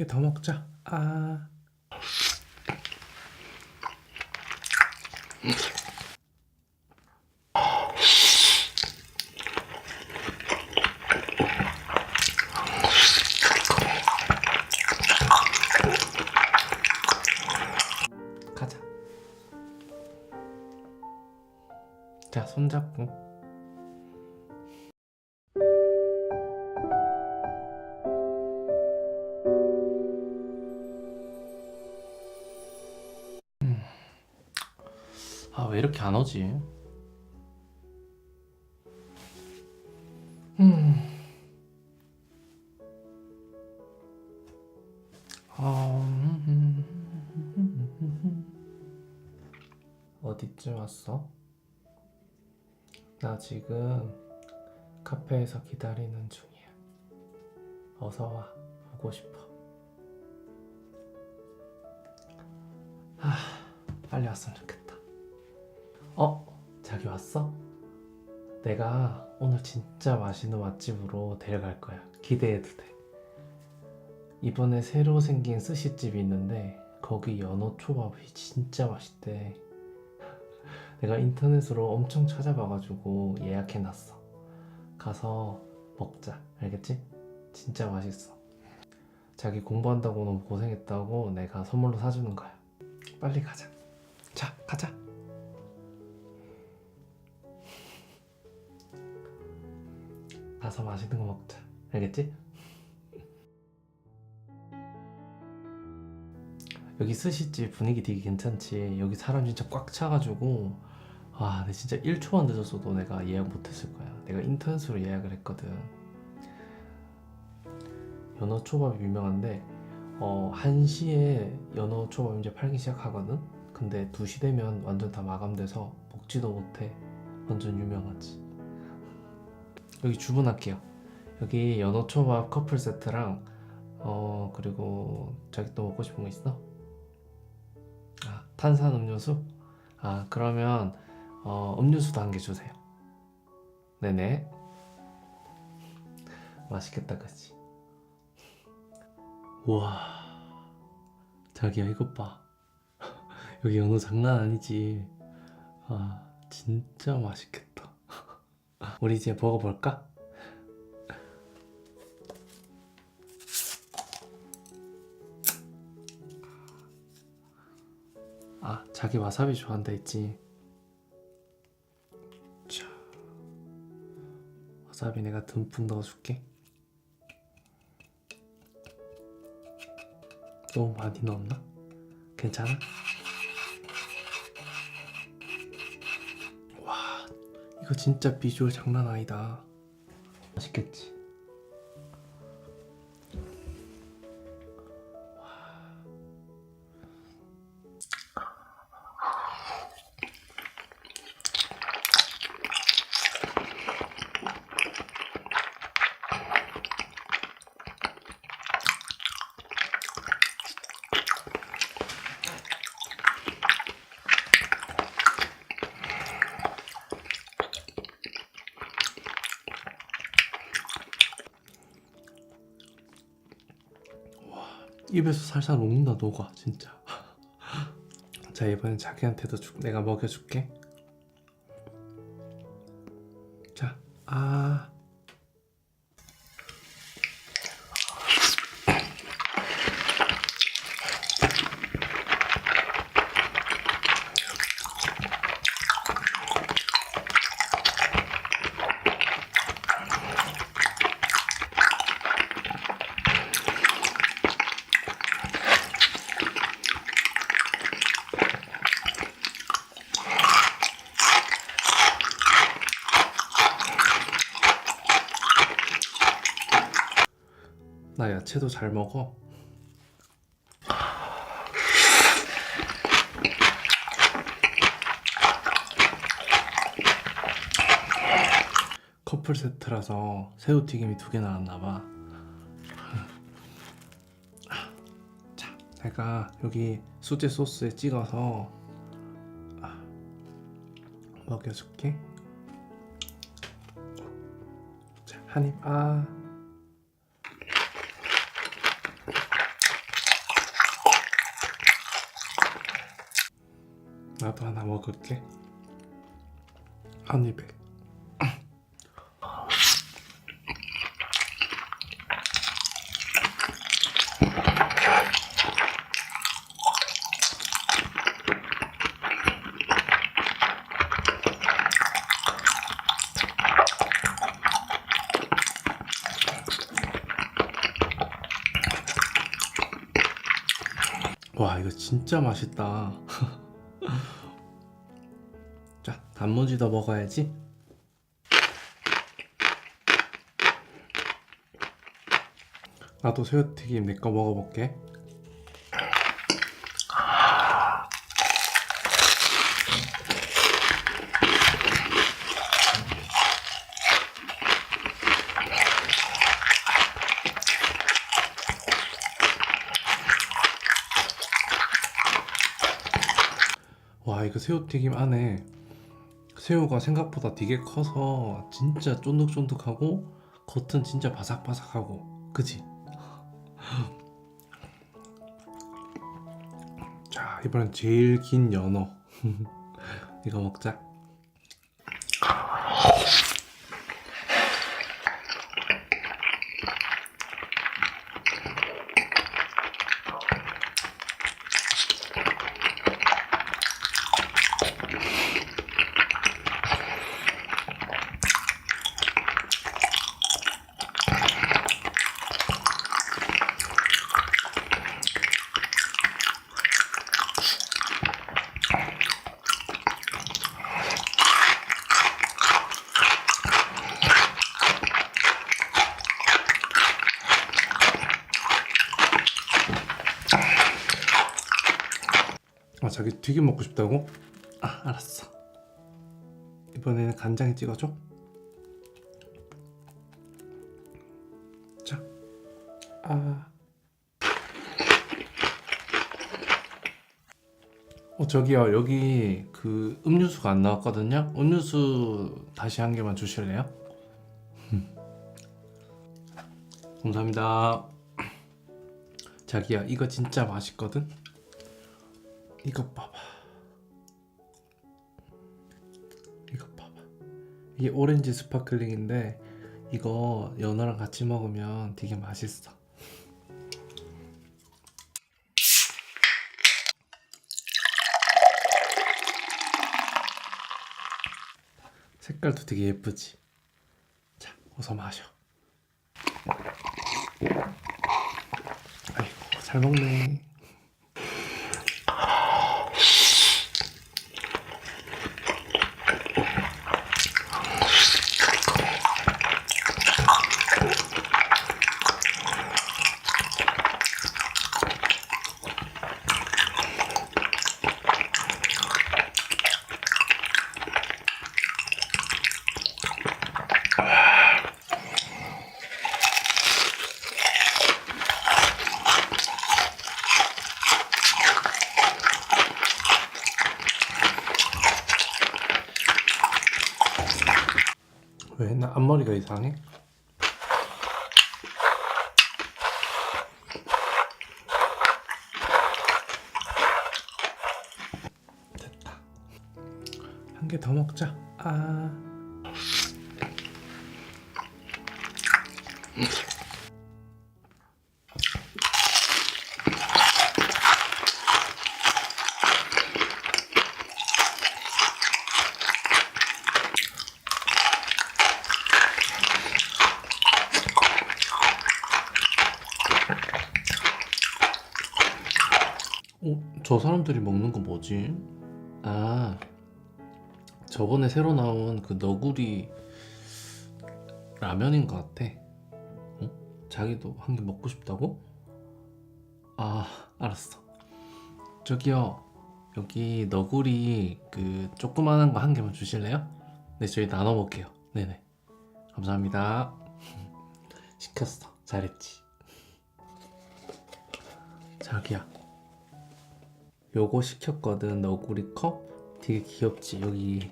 한개더 먹자. 아. 가자. 자, 손잡고. 오지? 음. 아, 음. 어디쯤 왔어? 나 지금 카페에서 기다리는 중이야. 어서 와. 보고 싶어. 아, 빨리 왔으면 좋겠다. 어? 자기 왔어? 내가 오늘 진짜 맛있는 맛집으로 데려갈 거야. 기대해도 돼. 이번에 새로 생긴 스시집이 있는데 거기 연어 초밥이 진짜 맛있대. 내가 인터넷으로 엄청 찾아봐가지고 예약해놨어. 가서 먹자. 알겠지? 진짜 맛있어. 자기 공부한다고 너무 고생했다고 내가 선물로 사주는 거야. 빨리 가자. 자, 가자. 가서 맛있는 거 먹자. 알겠지? 여기 스시집 분위기 되게 괜찮지. 여기 사람 진짜 꽉 차가지고 와, 근데 진짜 1초만 늦었어도 내가 예약 못했을 거야. 내가 인터넷으로 예약을 했거든. 연어 초밥이 유명한데 어, 1시에 연어 초밥 이제 팔기 시작하거든. 근데 2시 되면 완전 다 마감돼서 먹지도 못해. 완전 유명하지. 여기 주문할게요. 여기 연어 초밥 커플 세트랑 어 그리고 자기 또 먹고 싶은 거 있어? 아 탄산 음료수? 아 그러면 어 음료수도 한 개 주세요. 네네. 맛있겠다 그치? 우와 자기야 이것 봐. 여기 연어 장난 아니지. 아 진짜 맛있겠다. 우리 이제 먹어볼까? 아, 자기 와사비 좋아한다 했지. 자, 와사비 내가 듬뿍 넣어줄게. 너무 많이 넣었나? 괜찮아? 이거 진짜 비주얼 장난 아니다. 맛있겠지? 입에서 살살 녹는다 녹아 진짜. 자 이번엔 자기한테도 주, 내가 먹여줄게. 자아 나 야채도 잘 먹어. 커플 세트라서 새우튀김이 두 개 나왔나 봐. 자, 내가 여기 수제 소스에 찍어서 아, 먹여줄게. 자, 한입 아. 나도 하나 먹을게. 한 입에. 와 이거 진짜 맛있다. 단무지도 먹어야지. 나도 새우튀김 내 거 먹어볼게. 와 이거 새우튀김 안에 새우가 생각보다 되게 커서 진짜 쫀득쫀득하고 겉은 진짜 바삭바삭하고. 그지? 자 이번엔 제일 긴 연어. 이거 먹자 아 자기 튀김 먹고 싶다고? 아 알았어. 이번에는 간장에 찍어줘. 자. 아. 어 저기요. 여기 그 음료수가 안 나왔거든요. 음료수 다시 한 개만 주실래요? 감사합니다. 자기야 이거 진짜 맛있거든 이거 봐봐. 이거 봐봐. 이게 오렌지 스파클링인데 이거 연어랑 같이 먹으면 되게 맛있어. 색깔도 되게 예쁘지. 자, 어서 마셔. 아이고, 잘 먹네. 왜? 나 앞머리가 이상해? 됐다. 한 개 더 먹자. 아. 어, 저 사람들이 먹는 거 뭐지? 아, 저번에 새로 나온 그 너구리 라면인 것 같아. 어? 자기도 한 개 먹고 싶다고? 아, 알았어. 저기요, 여기 너구리 그 조그만한 거 한 개만 주실래요? 네, 저희 나눠 먹게요. 네네. 감사합니다. 시켰어. 잘했지. 자기야. 요거 시켰거든. 너구리 컵? 되게 귀엽지? 여기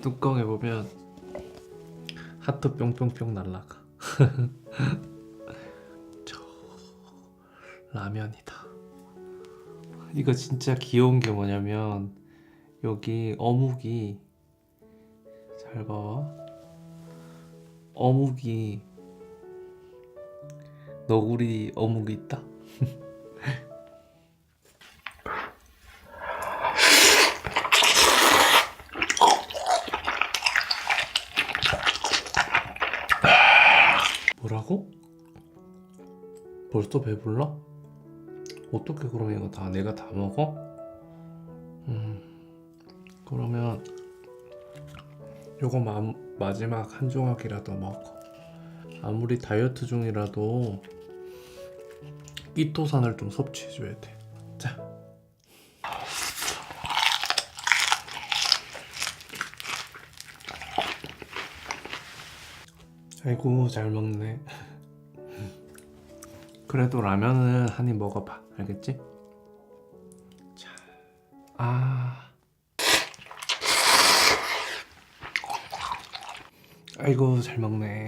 뚜껑에 보면 하트 뿅뿅뿅 날라가. 저 라면이다. 이거 진짜 귀여운 게 뭐냐면 여기 어묵이 잘 봐. 어묵이. 너구리 어묵이 있다. 벌써 배불러? 어떻게 그럼 이거 다 내가 다 먹어? 음 그러면 요거 마, 마지막 한 조각이라도 먹어 아무리 다이어트 중이라도 끼토산을 좀 섭취해줘야 돼 자. 아이고 잘 먹네 그래도 라면은 한 입 먹어봐. 알겠지? 자, 아. 아이고 잘 먹네.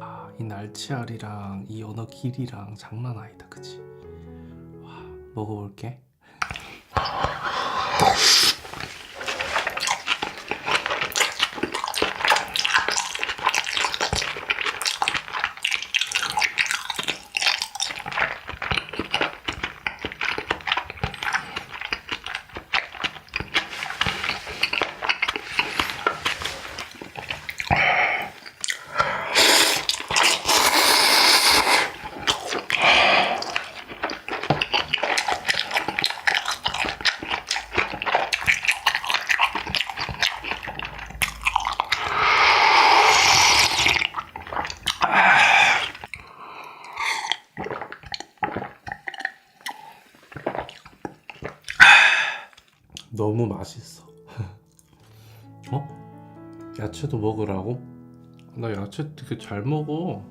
아, 이 날치알이랑 이 연어 길이랑 장난 아니다 그치? 와 먹어볼게 너무 맛있어. 어? 야채도 먹으라고? 나 야채 되게 잘 먹어.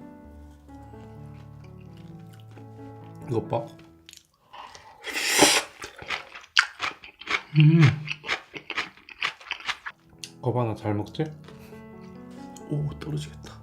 이것 봐. 음. 거봐 나잘 먹지? 오 떨어지겠다.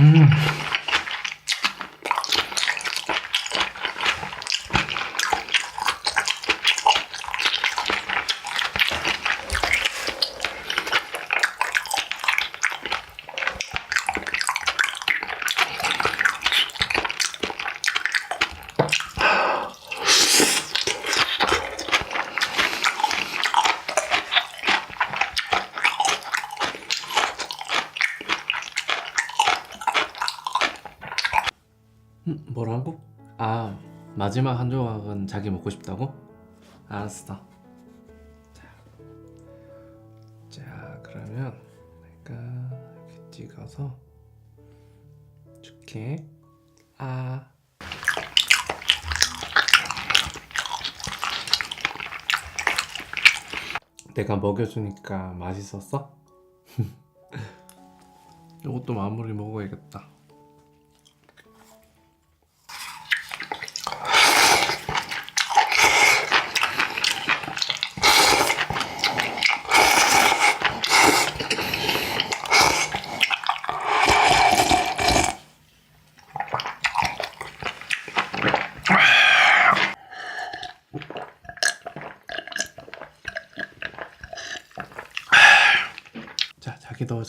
嗯。 음, 뭐라고? 아 마지막 한 조각은 자기 먹고 싶다고? 알았어. 자, 자 그러면 내가 이렇게 찍어서 줄게. 아. 내가 먹여주니까 맛있었어? 이것도 마무리 먹어야겠다.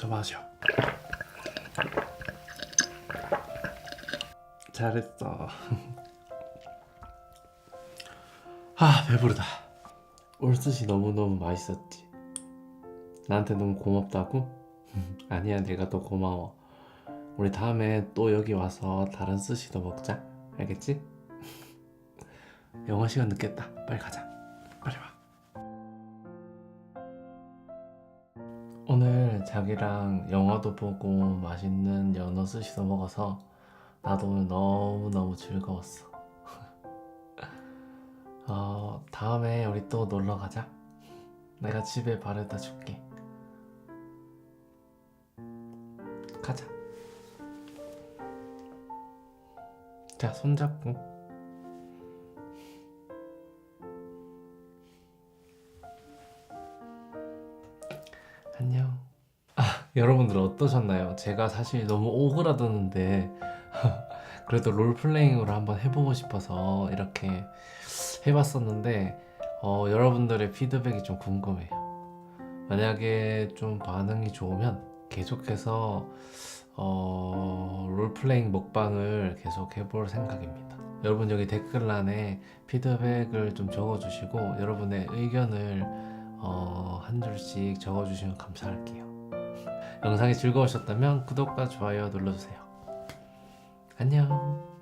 저 마셔. 잘했어. 아 배부르다. 올스시 너무너무 맛있었지. 나한테 너무 고맙다고? 아니야 내가 더 고마워. 우리 다음에 또 여기 와서 다른 스시도 먹자. 알겠지? 영어 시간 늦겠다. 빨리 가자. 오늘 자기랑 영화도 보고 맛있는 연어 스시도 먹어서 나도 오늘 너무너무 즐거웠어. 어, 다음에 우리 또 놀러 가자. 내가 집에 바래다 줄게. 가자. 자, 손잡고. 여러분들 어떠셨나요? 제가 사실 너무 오그라드는데 그래도 롤플레잉으로 한번 해보고 싶어서 이렇게 해봤었는데 어, 여러분들의 피드백이 좀 궁금해요. 만약에 좀 반응이 좋으면 계속해서 어, 롤플레잉 먹방을 계속 해볼 생각입니다. 여러분 여기 댓글란에 피드백을 좀 적어주시고 여러분의 의견을 어, 한 줄씩 적어주시면 감사할게요. 영상이 즐거우셨다면 구독과 좋아요 눌러주세요. 안녕.